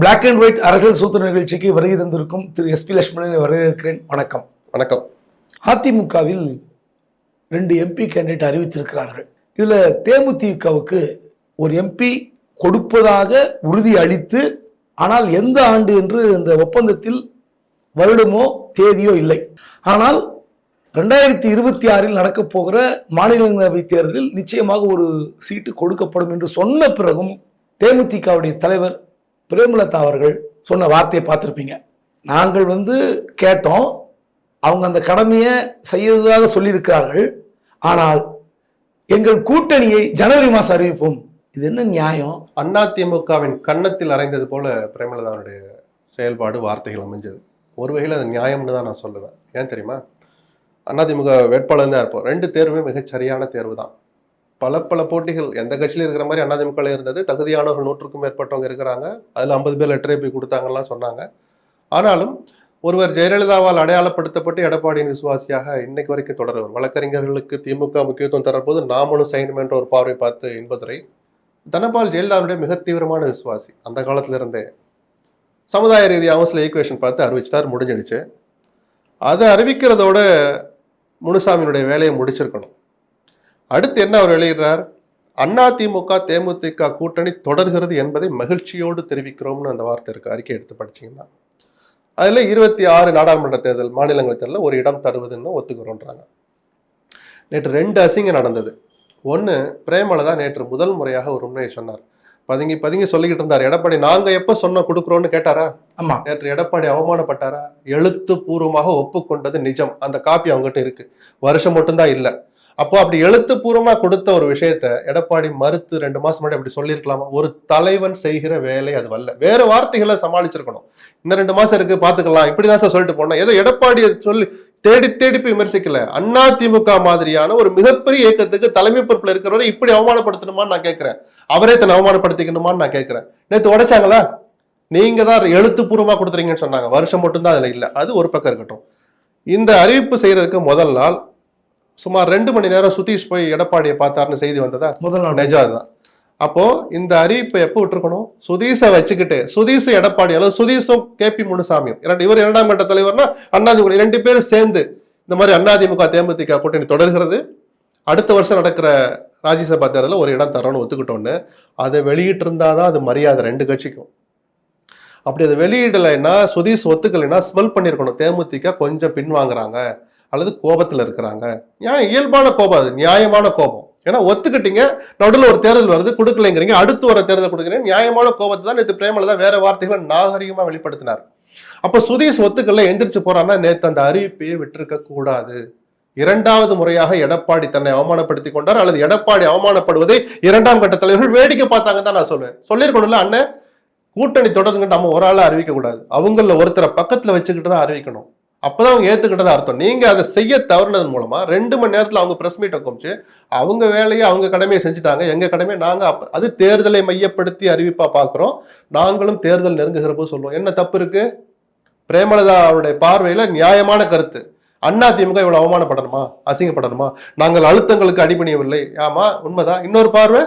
Black and white அரசியல் சூத்திர நிகழ்ச்சிக்கு வருகை தந்திருக்கும் திரு எஸ்பி லட்சுமணனை வரவேற்கிறேன். வணக்கம். வணக்கம். அதிமுகவில் ரெண்டு எம்பி கேண்டிடேட் அறிவித்திருக்கிறார்கள். இதுல தேமுதிகவுக்கு ஒரு எம்பி கொடுப்பதாக உறுதி அளித்து ஆனால் எந்த ஆண்டு என்று இந்த ஒப்பந்தத்தில் வருடமோ தேதியோ இல்லை. ஆனால் ரெண்டாயிரத்தி இருபத்தி ஆறில் நடக்கப் போகிற மாநிலங்களவை தேர்தலில் நிச்சயமாக ஒரு சீட்டு கொடுக்கப்படும் என்று சொன்ன பிறகும் தேமுதிகவுடைய தலைவர் பிரேமலதா அவர்கள் சொன்ன வார்த்தையை பார்த்துருப்பீங்க. நாங்கள் வந்து கேட்டோம். அவங்க அந்த கடமையை செய்யறதாக சொல்லியிருக்கிறார்கள். ஆனால் எங்கள் கூட்டணியை ஜனவரி மாதம் அறிவிப்போம். இது என்ன நியாயம்? அண்ணா திமுகவின் கன்னத்தில் அரைந்தது போல பிரேமலதாவுடைய செயல்பாடு வார்த்தைகள் அமைஞ்சது. ஒரு வகையில் அது நியாயம்னு தான் நான் சொல்லுவேன். ஏன் தெரியுமா? அதிமுக வேட்பாளர் தான் இருப்போம் ரெண்டு தேர்வுமே மிகச் சரியான தேர்வு தான். பல பல போட்டிகள். எந்த கட்சியிலும் இருக்கிற மாதிரி அதிமுகவில் இருந்தது. தகுதியானவர்கள் நூற்றுக்கும் மேற்பட்டவங்க இருக்கிறாங்க. அதில் ஐம்பது பேர் லெட்டரை போய் கொடுத்தாங்கலாம் சொன்னாங்க. ஆனாலும் ஒருவர் ஜெயலலிதாவால் அடையாளப்படுத்தப்பட்டு எடப்பாடியின் விசுவாசியாக இன்னைக்கு வரைக்கும் தொடருவர் வழக்கறிஞர்களுக்கு திமுக முக்கியத்துவம் தரப்போது நாமளும் செய்யணும் என்ற ஒரு பார்வை பார்த்து இன்பதுரை தனபால் ஜெயலலிதாவுடைய மிக தீவிரமான விசுவாசி. அந்த காலத்திலிருந்தே சமுதாய ரீதியாகவும் சில ஈக்குவேஷன் பார்த்து அறிவிச்சிட்டார். முடிஞ்சிடுச்சு. அதை அறிவிக்கிறதோட முனுசாமியினுடைய வேலையை முடிச்சிருக்கணும். அடுத்து என்ன அவர் வெளியிடுறார் அதிமுக தேமுதிக கூட்டணி தொடர்கிறது என்பதை மகிழ்ச்சியோடு தெரிவிக்கிறோம்னு அந்த வார்த்தை இருக்கு. அறிக்கை எடுத்து படிச்சீங்கன்னா. அதுல இருபத்தி ஆறு நாடாளுமன்ற தேர்தல் மாநிலங்கள் தேர்தலில் ஒரு இடம் தருவதுன்னு ஒத்துக்கிறோன்றாங்க. நேற்று ரெண்டு அசிங்கம் நடந்தது. ஒன்று பிரேமலதா நேற்று முதல் முறையாக ஒரு உண்மையை சொன்னார். பதுங்கி பதுங்கி சொல்லிக்கிட்டு இருந்தார். எடப்பாடி நாங்க எப்போ சொன்ன கொடுக்குறோன்னு கேட்டாரா? ஆமா. நேற்று எடப்பாடி அவமானப்பட்டாரா? எழுத்துப்பூர்வமாக ஒப்புக்கொண்டது நிஜம். அந்த காப்பி அவங்ககிட்ட இருக்கு. வருஷம் மட்டும்தான் இல்ல. அப்போ அப்படி எழுத்துப்பூர்வமா கொடுத்த ஒரு விஷயத்த எடப்பாடி மறுத்து ரெண்டு மாசம் முன்னாடி அப்படி சொல்லியிருக்கலாமா? ஒரு தலைவன் செய்கிற வேலை அது வரல வேற வார்த்தைகளை சமாளிச்சிருக்கணும். இன்னும் ரெண்டு மாசம் இருக்கு பாத்துக்கலாம். இப்படிதான் சார் சொல்லிட்டு போனோம். ஏதோ எடப்பாடியை சொல்லி தேடி தேடி போய் விமர்சிக்கல. அண்ணா திமுக மாதிரியான ஒரு மிகப்பெரிய இயக்கத்துக்கு தலைமை பொறுப்புல இருக்கிறவரை இப்படி அவமானப்படுத்தணுமான்னு நான் கேட்கிறேன். அவரே தன்னை அவமானப்படுத்திக்கணுமான்னு நான் கேட்கிறேன். நேத்து உடைச்சாங்களா? நீங்க தான் எழுத்துப்பூர்வமா கொடுத்துறீங்கன்னு சொன்னாங்க. வருஷம் மட்டும்தான் அதுல இல்லை. அது ஒரு பக்கம் இருக்கட்டும். இந்த அறிவிப்பு செய்யறதுக்கு முதல் நாள் சுமார் ரெண்டு மணி நேரம் சுதீஷ் போய் எடப்பாடியை பார்த்தாருன்னு செய்தி வந்ததா? முதல் நாள் நிஜம் அதுதான். அப்போ இந்த அறிவிப்பை எப்போ விட்டுருக்கணும்? சுதீஷை வச்சுக்கிட்டு சுதீஷ் எடப்பாடி அல்லது சுதீஷும் கே பி முனுசாமியும் இரண்டு இவர் இரண்டாம் கட்ட தலைவர்னா அண்ணாதிமுக ரெண்டு பேரும் சேர்ந்து இந்த மாதிரி அண்ணாதிமுக தேமுதிக கூட்டணி தொடர்கிறது. அடுத்த வருஷம் நடக்கிற ராஜ்யசபா தேர்தலில் ஒரு இடம் தரோன்னு ஒத்துக்கிட்டோன்னு அதை வெளியிட்டு இருந்தாதான் அது மரியாதை ரெண்டு கட்சிக்கும். அப்படி அதை வெளியிடலைன்னா சுதீஷ் ஒத்துக்கலைன்னா ஸ்மெல் பண்ணியிருக்கணும். தேமுதிக கொஞ்சம் பின்வாங்குறாங்க. அல்லது கோபத்தில் இருக்கிறாங்க. ஏன்? இயல்பான கோபம் அது. நியாயமான கோபம். ஏன்னா ஒத்துக்கிட்டீங்க நடுவில் ஒரு தேர்தல் வருது கொடுக்கலைங்கிறீங்க அடுத்து வர தேர்தல் கொடுக்குறீங்க நியாயமான கோபத்தை தான் நேற்று தான் வேற வார்த்தைகளை நாகரிகமாக வெளிப்படுத்தினார். அப்போ சுதீஷ் ஒத்துக்கல்ல எந்திரிச்சு போறான்னா நேற்று அந்த அறிவிப்பையே விட்டிருக்க கூடாது. இரண்டாவது முறையாக எடப்பாடி தன்னை அவமானப்படுத்தி கொண்டார் அல்லது எடப்பாடி அவமானப்படுவதை இரண்டாம் கட்ட தலைவர்கள் வேடிக்கை பார்த்தாங்க தான் நான் சொல்லுவேன் சொல்லியிருக்கணும்ல அண்ணன் கூட்டணி தொடருங்க நம்ம ஒரு ஆளை அறிவிக்க கூடாது. அவங்கள ஒருத்தரை பக்கத்துல வச்சுக்கிட்டு தான் அறிவிக்கணும். அப்பதான் அவங்க ஏத்துக்கிட்டதா அர்த்தம். நீங்க அதை செய்ய தவறுனதன் மூலமா ரெண்டு மணி நேரத்துல அவங்க பிரஸ் மீட்டை குமிச்சு அவங்க வேலையை அவங்க கடமையை செஞ்சுட்டாங்க எங்க கடமையை நாங்க அது தேர்தலை மையப்படுத்தி அறிவிப்பா பாக்குறோம். நாங்களும் தேர்தல் நெருங்குகிற போது சொல்லுவோம் என்ன தப்பு இருக்கு? பிரேமலதா அவருடைய பார்வையில நியாயமான கருத்து. அண்ணா திமுக இவ்வளவு அவமானப்படணுமா? அசிங்கப்படணுமா? நாங்கள் அழுத்தங்களுக்கு அடிபணியவில்லை. ஆமா உண்மைதான். இன்னொரு பார்வை?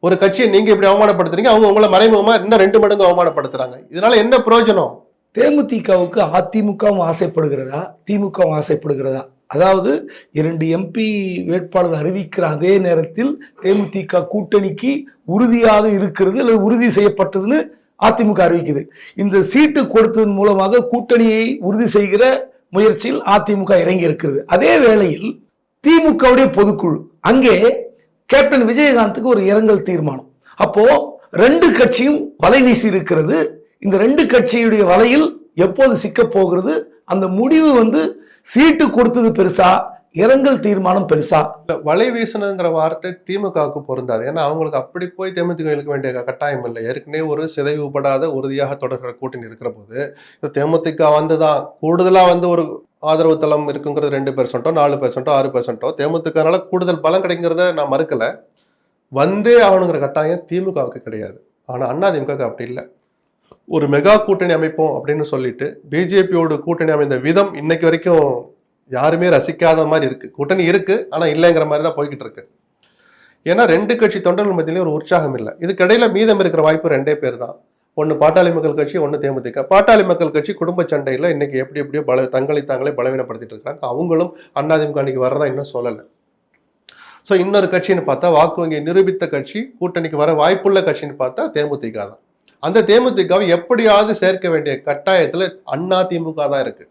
ஒரு கட்சியை நீங்க இப்படி அவமானப்படுத்துறீங்க அவங்க உங்களை மறைமுகமா இன்னும் ரெண்டு மடங்கு அவமானப்படுத்துறாங்க. இதனால என்ன பிரயோஜனம்? தேமுதிகவுக்கு அதிமுகவும் ஆசைப்படுகிறதா? திமுகவும் ஆசைப்படுகிறதா? அதாவது இரண்டு எம்பி வேட்பாளர் அறிவிக்கிற அதே நேரத்தில் தேமுதிக கூட்டணிக்கு உறுதியாக இருக்கிறது அல்லது உறுதி செய்யப்பட்டதுன்னு அதிமுக அறிவிக்குது. இந்த சீட்டு கொடுத்ததன் மூலமாக கூட்டணியை உறுதி செய்கிற முயற்சியில் அதிமுக இறங்கி இருக்கிறது. அதே வேளையில் திமுகவுடைய பொதுக்குழு அங்கே கேப்டன் விஜயகாந்துக்கு ஒரு இரங்கல் தீர்மானம். அப்போ ரெண்டு கட்சியும் வலை வீசி இருக்கிறது. இந்த ரெண்டு கட்சியுடைய வலையில் எப்போது சிக்க போகிறது? அந்த முடிவு வந்து சீட்டு கொடுத்தது பெருசா இரங்கல் தீர்மானம் பெருசா? வலை வீசணுங்கிற வார்த்தை திமுகவுக்கு பொருந்தாது. ஏன்னா அவங்களுக்கு அப்படி போய் தேமுதிக இழுக்க வேண்டிய கட்டாயம் இல்லை. ஏற்கனவே ஒரு சிதைவுபடாத உறுதியாக தொடர்கிற கூட்டணி இருக்கிற போது இந்த தேமுதிக வந்துதான் கூடுதலா வந்து ஒரு ஆதரவு தளம் இருக்குங்கிறது ரெண்டு பெர்சென்ட்டோ நாலு பெர்சென்ட்டோ ஆறு பெர்சென்ட்டோ தேமுதிகனால கூடுதல் பலம் கிடைக்கிறத நான் மறுக்கல. வந்தே ஆகணுங்கிற கட்டாயம் திமுகவுக்கு கிடையாது. ஆனா அண்ணா திமுக அப்படி இல்லை. ஒரு மெகா கூட்டணி அமைப்போம் அப்படின்னு சொல்லிட்டு பிஜேபியோட கூட்டணி அமைந்த விதம் இன்னைக்கு வரைக்கும் யாருமே ரசிக்காத மாதிரி இருக்கு. கூட்டணி இருக்கு ஆனா இல்லைங்கிற மாதிரி தான் போய்கிட்டு இருக்கு. ஏன்னா ரெண்டு கட்சி தொண்டர்கள் மத்தியிலேயே ஒரு உற்சாகம் இல்லை. இதுக்கிடையில மீதம் இருக்கிற வாய்ப்பு ரெண்டே பேர் தான். ஒன்று பாட்டாளி மக்கள் கட்சி ஒன்று தேமுதிக. பாட்டாளி மக்கள் கட்சி குடும்ப சண்டையில் இன்னைக்கு எப்படி எப்படியோ பல தங்களை தாங்களே பலவீனப்படுத்திட்டு இருக்கிறாங்க அவங்களும் அதிமுக அன்னைக்கு வர்றதா இன்னும் சொல்லலை. ஸோ இன்னொரு கட்சின்னு பார்த்தா வாக்கு வங்கி நிரூபித்த கட்சி கூட்டணிக்கு வர வாய்ப்புள்ள கட்சின்னு பார்த்தா தேமுதிக தான். அந்த தேமுதிகவை எப்படியாவது சேர்க்க வேண்டிய கட்டாயத்துல அண்ணா திமுக தான் இருக்கு.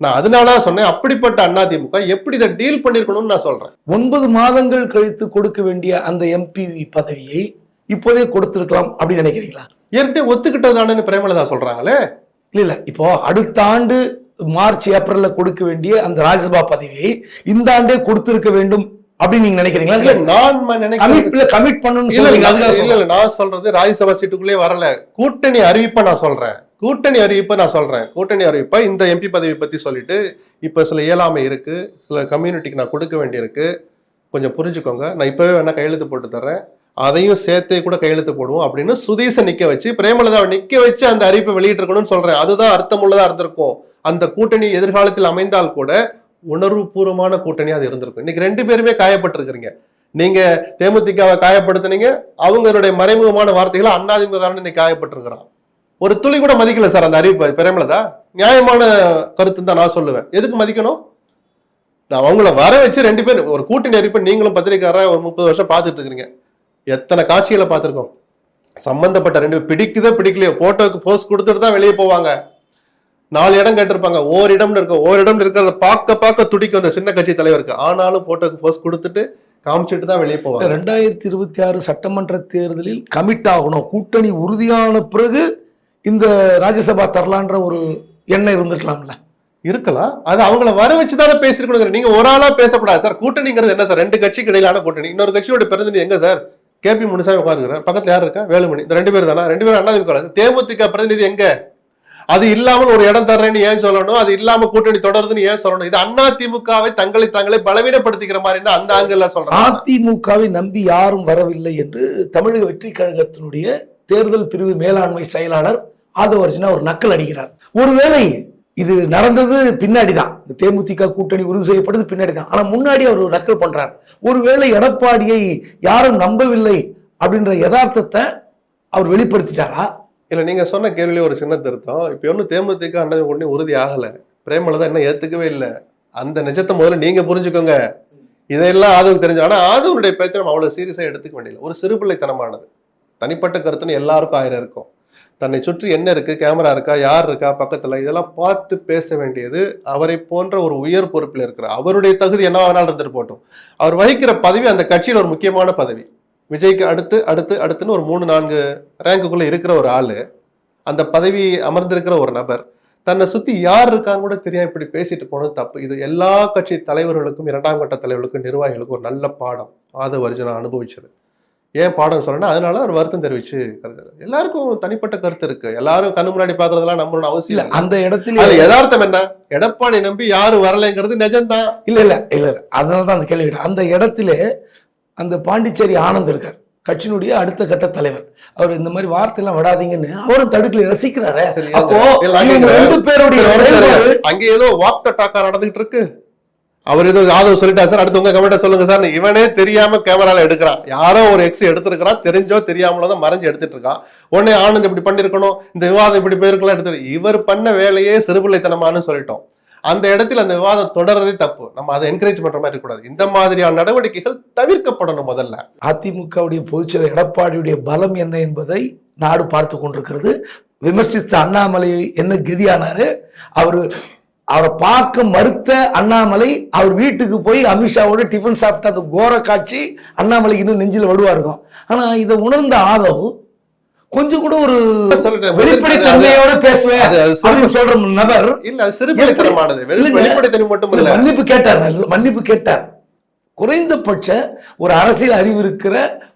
நான் அதனால தான் சொன்னேன் அப்படிப்பட்ட அண்ணா திமுக எப்படி இதை டீல் பண்ணிருக்கணும்னு நான் சொல்றேன். ஒன்பது மாதங்கள் கழித்து கொடுக்க வேண்டிய அந்த எம்பி பதவியை இப்போதே கொடுத்திருக்கலாம் அப்படின்னு நினைக்கிறீங்களா? ஏற்கனவே ஒத்துக்கிட்டதானு பிரேமலதா சொல்றாங்களே? இல்ல இல்ல. இப்போ அடுத்த ஆண்டு மார்ச் ஏப்ரல்ல கொடுக்க வேண்டிய அந்த ராஜ்யசபா பதவியை இந்த ஆண்டே கொடுத்திருக்க வேண்டும் அப்படின்னு நீங்க நினைக்கிறீங்களா? இல்ல நான் நினைக்கிறேன். கமிட் பண்ணணும்னு இல்ல இல்ல நான் சொல்றது ராஜ்யசபா சீட்டுக்குள்ளே வரல. கூட்டணி அறிவிப்பை நான் சொல்றேன். கூட்டணி அறிவிப்பை நான் சொல்றேன். கூட்டணி அறிவிப்பை இந்த எம்பி பதவி பத்தி சொல்லிட்டு இப்ப சில இயலாமை இருக்கு. சில கம்யூனிட்டிக்கு நான் கொடுக்க வேண்டியிருக்கு. கொஞ்சம் புரிஞ்சுக்கோங்க. நான் இப்பவே வேணா கையெழுத்து போட்டு தர்றேன். அதையும் சேர்த்தே கூட கையெழுத்து போடுவோம் அப்படின்னு சுதீஷை நிக்க வச்சு பிரேமலதாவை நிக்க வச்சு அந்த அறிவிப்பை வெளியிட்டிருக்கணும்னு சொல்றேன். அதுதான் அர்த்தமுள்ளதா இருந்திருக்கும். அந்த கூட்டணி எதிர்காலத்தில் அமைந்தால் கூட உணர்வுபூர்வமான கூட்டணியாக அது இருந்திருக்கும். இன்னைக்கு ரெண்டு பேருமே காயப்பட்டிருக்கிறீங்க. நீங்க தேமுதிகவை காயப்படுத்துனீங்க அவங்களுடைய மறைமுகமான வார்த்தைகளை அண்ணாதிமுக இன்னைக்கு காயப்பட்டிருக்கிறான். ஒரு துளி கூட மதிக்கல சார் அந்த அறிவிப்பு பிரேமலதா? நியாயமான கருத்துன்னு தான் நான் சொல்லுவேன். எதுக்கு மதிக்கணும்? நான் அவங்கள வர வச்சு ரெண்டு பேர் ஒரு கூட்டணி அறிவிப்பை நீங்களும் பத்திரிக்காரா ஒரு முப்பது வருஷம் பார்த்துட்டு இருக்கிறீங்க எத்தனை காட்சிகளை பார்த்துருக்கோம்? சம்பந்தப்பட்ட ரெண்டு பிடிக்குதோ பிடிக்கலையோ போட்டோக்கு போஸ்ட் கொடுத்துட்டு தான் வெளியே போவாங்க. நாலு இடம் கேட்டிருப்பாங்க. ஓரிடம்னு இருக்கும் ஓரிடம் இருக்கிறத பார்க்க பார்க்க துடிக்கும் அந்த சின்ன கட்சி தலைவருக்கு. ஆனாலும் போட்டோக்கு போஸ்ட் கொடுத்துட்டு காமிச்சிட்டு தான் வெளியே போவாங்க. ரெண்டாயிரத்தி இருபத்தி ஆறு சட்டமன்ற தேர்தலில் கமிட் ஆகணும். கூட்டணி உறுதியான பிறகு இந்த ராஜ்யசபா தரலான்ற ஒரு எண்ணம் இருந்திருக்கலாம்ல. இருக்கலாம். அது அவங்கள வர வச்சு தானே பேசிருக்கணும் நீங்க ஒரு ஆளா பேசக்கூடாது சார். கூட்டணிங்கிறது என்ன சார்? ரெண்டு கட்சிக்கு இடையிலான கூட்டணி. இன்னொரு கட்சியோட பிரதிநிதி எங்க சார்? கேபி முனுசாமி உட்காந்துக்கிறார் பக்கத்துல யார் இருக்கா? வேலுமணி. இந்த ரெண்டு பேர் தானா? ரெண்டு பேரும் அண்ணா தேமுதிக பிரதிநிதி எங்க? அது இல்லாமல் ஒரு இடம் தர்றேன்னு ஏன் சொல்லணும்? அது இல்லாம கூட்டணி தொடருதுன்னு ஏன் சொல்லணும்? இது அண்ணா திமுகவை தங்களை தாங்களே பலவீனப்படுத்திக்கிற மாதிரி அந்த ஆங்கிள் சொல்றாங்க. அதிமுகவை நம்பி யாரும் வரவில்லை என்று தமிழக வெற்றி கழகத்தினுடைய தேர்தல் பிரிவு மேலாண்மை செயலாளர் ஆதவர்ஜனா ஒரு நக்கல் அடிக்கிறார். ஒருவேளை இது நடந்தது பின்னாடி தான் இந்த தேமுதிக கூட்டணி உறுதி செய்யப்பட்டது பின்னாடி தான் ஆனா முன்னாடி அவர் ஒரு நக்கல் பண்றார். ஒருவேளை எடப்பாடியை யாரும் நம்பவில்லை அப்படின்ற யதார்த்தத்தை அவர் வெளிப்படுத்திட்டாரா? இல்லை நீங்கள் சொன்ன கேள்வியில ஒரு சின்ன திருத்தம். இப்போ ஒன்றும் தேமுதிக அண்ணன் உடனே உறுதி ஆகலை. பிரேமலதா இன்னும் ஏற்றுக்கவே இல்லை. அந்த நிஜத்தை முதல்ல நீங்கள் புரிஞ்சுக்கோங்க. இதெல்லாம் ஆதவுக்கு தெரிஞ்சு ஆனால் ஆதவனுடைய பேச்சை நம்ம அவ்வளோ சீரியஸாக எடுத்துக்க வேண்டியது ஒரு சிறுபிள்ளைத்தனமானது. தனிப்பட்ட கருத்துன்னு எல்லாருக்கும் ஆயிரம் இருக்கும். தன்னை சுற்றி என்ன இருக்கு? கேமரா இருக்கா? யார் இருக்கா? பக்கத்தில்? இதெல்லாம் பார்த்து பேச வேண்டியது அவரை போன்ற ஒரு உயர் பொறுப்பில் இருக்கிற அவருடைய தகுதி என்ன வேணாலும் இருந்துட்டு போட்டோம் அவர் வகிக்கிற பதவி அந்த கட்சியில் ஒரு முக்கியமான பதவி. விஜய்க்கு அடுத்து அடுத்து அடுத்துன்னு ஒரு மூணு நான்கு ரேங்குக்குள்ள இருக்கிற ஒரு ஆளு அந்த பதவி அமர்ந்திருக்கிற ஒரு நபர் தன்னை சுத்தி யார் இருக்கான்னு கூட தெரியாம இப்படி பேசிட்டு போனது தப்பு. இது எல்லா கட்சி தலைவர்களுக்கும் இரண்டாம் கட்ட தலைவர்களுக்கும் நிர்வாகிகளுக்கும் ஒரு நல்ல பாடம் ஆதவ அர்ஜுனா அனுபவிச்சது. ஏன் பாடம் சொல்லணும்னா அதனால அவர் வருத்தம் தெரிவிச்சு எல்லாருக்கும் தனிப்பட்ட கருத்து இருக்கு. எல்லாரும் கண்ணு முன்னாடி பாக்குறதெல்லாம் நம்மளோட அவசியம் இல்லை. அந்த இடத்துல யதார்த்தம் என்ன? எடப்பாடி நம்பி யாரும் வரலைங்கிறது நிஜம்தான். இல்ல இல்ல இல்ல அதனால தான் அந்த கேள்வி. அந்த இடத்துல அந்த பாண்டிச்சேரி ஆனந்த் இருக்கார். கட்சியினுடைய அடுத்த கட்ட தலைவர். அவர் இந்த மாதிரி வார்த்தையெல்லாம் விடாதீங்கன்னு அவரும் தடுக்கல ரசிக்கிறாரே. அப்போ. ரெண்டு பேருடைய அங்க ஏதோ வாக் டாக்கா நடந்துகிட்டு இருக்கு. அவர் ஏதோ யாதவ் சொல்லிட்டா சார் அடுத்து உங்க கமெண்ட சொல்லுங்க சார். இவனே தெரியாம கேமரால எடுக்கிறான். யாரோ ஒரு எக்ஸ் எடுத்திருக்கிறான் தெரிஞ்சோ தெரியாமலோ தான் மறைஞ்சு எடுத்துட்டு இருக்கான் உடனே ஆனந்த் இப்படி பண்ணிருக்கணும் இந்த விவாதம் இப்படி போயிருக்கலாம் எடுத்து இவர் பண்ண வேலையே சிறுபிள்ளைத்தனமானு சொல்லிட்டோம். அந்த இடத்துல அந்த விவாதம் தொடர்றதே தப்பு. நம்ம அதை என்கரேஜ் பண்ற மாதிரி இருக்கக்கூடாது. இந்த மாதிரியான நடவடிக்கைகள் தவிர்க்கப்படணும் முதல்ல. அதிமுகவுடைய பொதுச்செயலர் எடப்பாடியுடைய பலம் என்ன என்பதை நாடு பார்த்து கொண்டிருக்கிறது. விமர்சித்த அண்ணாமலை என்ன கதியானாரு? அவர் அவரை பார்க்க மறுத்த அண்ணாமலை அவர் வீட்டுக்கு போய் அமித்ஷாவோட டிஃபன் சாப்பிட்ட அந்த கோர காட்சி அண்ணாமலைக்கு இன்னும் நெஞ்சில் வடுவா இருக்கும். ஆனால் இதை உணர்ந்த ஆதவ் கொஞ்சம் கூட ஒரு. வெளிப்படைத்தன்மையோட பேசுவேன் சொல்ற நபர் இல்ல இல்லைங்க. வெளிப்படைத்தன்மை மட்டும் இல்ல மன்னிப்பு கேட்டார் மன்னிப்பு கேட்டார். குறைந்தபட்ச ஒரு அரசியல் அறிவு இருக்கிற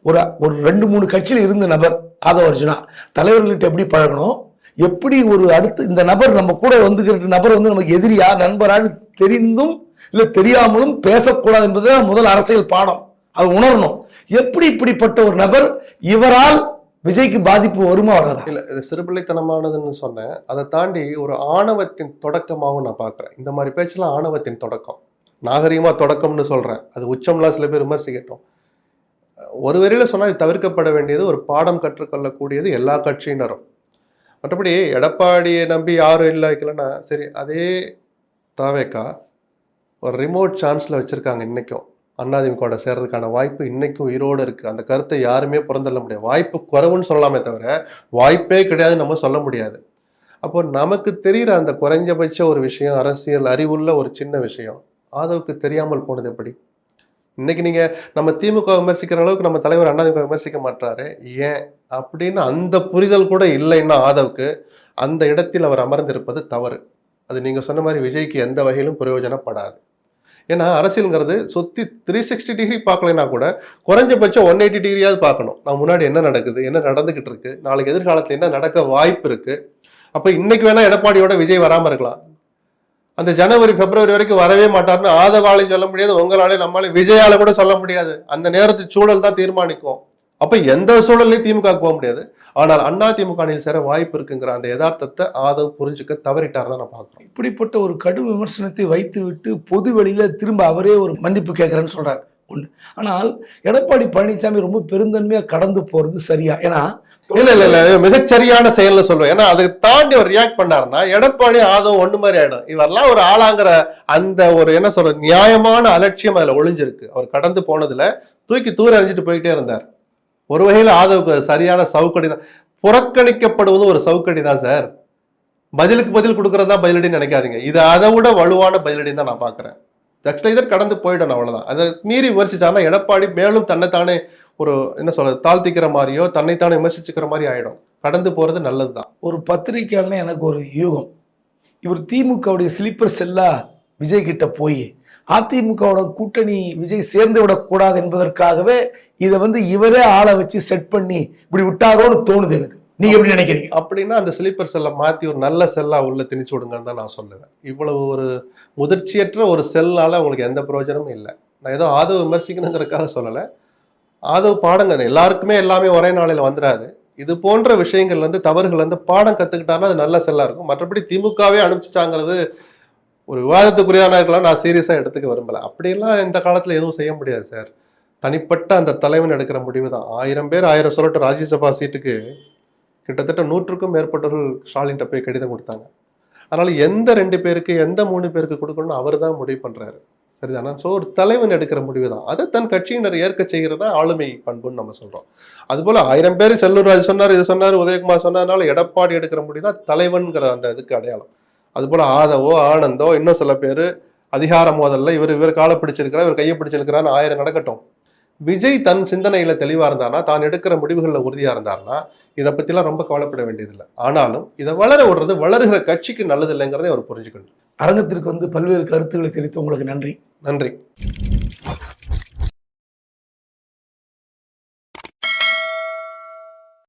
ஒரு ஒரு ரெண்டு மூணு கட்சியில் இருந்த நபர் ஆதவ அர்ஜுனா தலைவர்கள்ட்ட எப்படி பழகணும்? எப்படி ஒரு அடுத்து இந்த நபர் நம்ம கூட வந்துகிற நபர் வந்து நமக்கு எதிரியா நண்பரான்னு தெரிந்தும் இல்ல தெரியாமலும் பேசக்கூடாது என்பதுதான் முதல் அரசியல் பாடம். அது உணரணும். எப்படி இப்படிப்பட்ட ஒரு நபர் இவரால் விஜய்க்கு பாதிப்பு வருமா வராதா? இல்ல இது சிறுபிள்ளைத்தனமானதுன்னு சொன்னேன். அதை தாண்டி ஒரு ஆணவத்தின் தொடக்கமாகவும் நான் பார்க்குறேன். இந்த மாதிரி பேச்செல்லாம் ஆணவத்தின் தொடக்கம். நாகரிகமா தொடக்கம்னு சொல்றேன். அது உச்சம்லாம் சில பேர் விமர்சிக்கட்டும். ஒரு வரையில சொன்னா இது தவிர்க்கப்பட வேண்டியது ஒரு பாடம் கற்றுக்கொள்ளக்கூடியது எல்லா கட்சியினரும். மற்றபடி எடப்பாடியை நம்பி யாரும் இல்லை வைக்கலன்னா சரி அதே தாவேக்கா ஒரு ரிமோட் சான்ஸ்ல வச்சிருக்காங்க இன்னைக்கும். அண்ணாதிமுகவோட சேர்றதுக்கான வாய்ப்பு இன்னைக்கும் உயிரோடு இருக்கு. அந்த கருத்தை யாருமே புறந்தள்ள முடியாது. வாய்ப்பு குறைவுன்னு சொல்லலாமே தவிர வாய்ப்பே கிடையாது நம்ம சொல்ல முடியாது. அப்போ நமக்கு தெரிகிற அந்த குறைஞ்சபட்ச ஒரு விஷயம் அரசியல் அறிவுள்ள ஒரு சின்ன விஷயம் ஆதவுக்கு தெரியாமல் போனது எப்படி? இன்னைக்கு நீங்க நம்ம திமுக விமர்சிக்கிற அளவுக்கு நம்ம தலைவர் அண்ணாதிமுக விமர்சிக்க மாட்டாரு ஏன்? அப்படின்னு அந்த புரிதல் கூட இல்லைன்னா ஆதவுக்கு அந்த இடத்தில் அவர் அமர்ந்திருப்பது தவறு. அது நீங்க சொன்ன மாதிரி விஜய்க்கு எந்த வகையிலும் பிரயோஜனப்படாது. ஏன்னா அரசியல்ங்கிறது சுற்றி த்ரீ சிக்ஸ்டி டிகிரி பார்க்கலைன்னா கூட குறைஞ்சபட்சம் ஒன் எயிட்டி டிகிரியாவது பார்க்கணும். நான் முன்னாடி என்ன நடக்குது? என்ன நடந்துகிட்டு இருக்கு? நாளைக்கு எதிர்காலத்தில் என்ன நடக்க வாய்ப்பு இருக்கு? அப்போ இன்னைக்கு வேணா எடப்பாடியோட விஜய் வராமல் இருக்கலாம். அந்த ஜனவரி பிப்ரவரி வரைக்கும் வரவே மாட்டார்னு ஆதவாலையும் சொல்ல முடியாது. உங்களாலே நம்மளால விஜயால கூட சொல்ல முடியாது. அந்த நேரத்து சூழல் தான் தீர்மானிக்கும். அப்ப எந்த சூழல்லையும் திமுக போக முடியாது. ஆனால் அண்ணா திமுக அணியில் சேர வாய்ப்பு இருக்குங்கிற அந்த யதார்த்தத்தை ஆதவ் புரிஞ்சுக்க தவறிட்டார் தான் நான் பார்க்கிறோம். இப்படிப்பட்ட ஒரு கடும் விமர்சனத்தை வைத்துவிட்டு பொது வெளியில திரும்ப அவரே ஒரு மன்னிப்பு கேட்கிறேன்னு சொல்றாரு. ஒண்ணு. ஆனால் எடப்பாடி பழனிசாமி ரொம்ப பெருந்தன்மையா கடந்து போறது சரியா? ஏன்னா இல்ல இல்ல இல்ல. மிகச்சரியான செயல்னு சொல்லுவேன். ஏன்னா அதை தாண்டி அவர் ரியாக்ட் பண்ணாருன்னா எடப்பாடி ஆதவ் ஒண்ணு மாதிரி ஆயிடும். இவரெல்லாம் ஒரு ஆளாங்கிற அந்த ஒரு என்ன சொல்ற நியாயமான அலட்சியம் அதுல ஒளிஞ்சிருக்கு. அவர் கடந்து போனதுல தூக்கி தூர எறிஞ்சிட்டு போயிட்டே இருந்தார். ஒரு வகையில் ஆதவுக்கு சரியான சவுக்கடி தான். புறக்கணிக்கப்படுவது ஒரு சவுக்கடி தான் சார். பதிலுக்கு பதில் கொடுக்கறதா பதிலடின்னு நினைக்காதீங்க. இது அதை விட வலுவான பதிலடின்னு தான் நான் பார்க்குறேன். தக்ஷணைதர் கடந்து போயிடணும் அவ்வளோதான் அதை மீறி விமர்சிச்சாருன்னா எடப்பாடி மேலும் தன்னைத்தானே ஒரு என்ன சொல்றது தாழ்த்திக்கிற மாதிரியோ தன்னைத்தானே விமர்சிச்சுக்கிற மாதிரி ஆயிடும். கடந்து போகிறது நல்லது தான். ஒரு பத்திரிக்கையாளனா எனக்கு ஒரு யூகம். இவர் திமுகவுடைய ஸ்லீப்பர் செல்லா விஜய் கிட்ட போய் அதிமுகவோட கூட்டணி விஜய் சேர்ந்து விடக்கூடாது என்பதற்காகவே இதை வந்து இவரே ஆளை வச்சு செட் பண்ணி இப்படி விட்டாரோன்னு தோணுது எனக்கு. நீங்க எப்படி நினைக்கிறீங்க? அப்படின்னா அந்த ஸ்லீப்பர் செல்லை மாத்தி ஒரு நல்ல செல்லா உள்ள திணிச்சு விடுங்கன்னு தான் நான் சொல்லுவேன். இவ்வளவு ஒரு முதிர்ச்சியற்ற ஒரு செல்லால உங்களுக்கு எந்த பிரயோஜனமும் இல்லை. நான் ஏதோ ஆதவ விமர்சிக்கணுங்கிறதுக்காக சொல்லலை. ஆதவ பாடங்க எல்லாருக்குமே எல்லாமே ஒரே நாளையில வந்துடாது இது போன்ற விஷயங்கள்ல இருந்து தவறுகள் வந்து பாடம் கத்துக்கிட்டாங்கன்னா அது நல்ல செல்லா இருக்கும். மற்றபடி திமுகவே அனுப்பிச்சிட்டாங்கிறது ஒரு விவாதத்துக்குரியதான இருக்கலாம் நான் சீரியஸாக எடுத்துக்க விரும்பலை. அப்படியெல்லாம் இந்த காலத்தில் எதுவும் செய்ய முடியாது சார் தனிப்பட்ட அந்த தலைவன் எடுக்கிற முடிவு தான். ஆயிரம் பேர் ஆயிரம் சொல்லட்டு ராஜ்யசபா சீட்டுக்கு கிட்டத்தட்ட நூற்றுக்கும் மேற்பட்டவர்கள் ஸ்டாலின்கிட்ட போய் கடிதம் கொடுத்தாங்க. அதனால் எந்த ரெண்டு பேருக்கு எந்த மூணு பேருக்கு கொடுக்கணும்னு அவர் தான் முடிவு பண்ணுறாரு சரிதானா? ஸோ ஒரு தலைவன் எடுக்கிற முடிவு தான். அதை தன் கட்சியினர் ஏற்க செய்கிறதா ஆளுமை பண்புன்னு நம்ம சொல்கிறோம் அதுபோல் ஆயிரம் பேர் செல்லூர் ராஜ் சொன்னார் இது சொன்னார் உதயகுமார் சொன்னதுனால எடப்பாடி எடுக்கிற முடிவு தான் தலைவன்கிற அந்த இதுக்கு அடையாளம். அதுபோல ஆதவோ ஆனந்தோ இன்னும் சில பேர் அதிகார மோதல்ல இவர் இவர் காலை பிடிச்சிருக்கிறார் இவர் கையை பிடிச்சிருக்கிறான்னு ஆயிரம் நடக்கட்டும். விஜய் தன் சிந்தனையில தெளிவா இருந்தார்னா தான் எடுக்கிற முடிவுகள்ல உறுதியா இருந்தார்னா இதை பத்திலாம் ரொம்ப கவலைப்பட வேண்டியதில்லை. ஆனாலும் இதை வளர விடுறது வளருகிற கட்சிக்கு நல்லது இல்லைங்கிறதை அவர் புரிஞ்சுக்கணும். அரங்கத்திற்கு வந்து பல்வேறு கருத்துக்களை தெரிவித்து உங்களுக்கு நன்றி. நன்றி.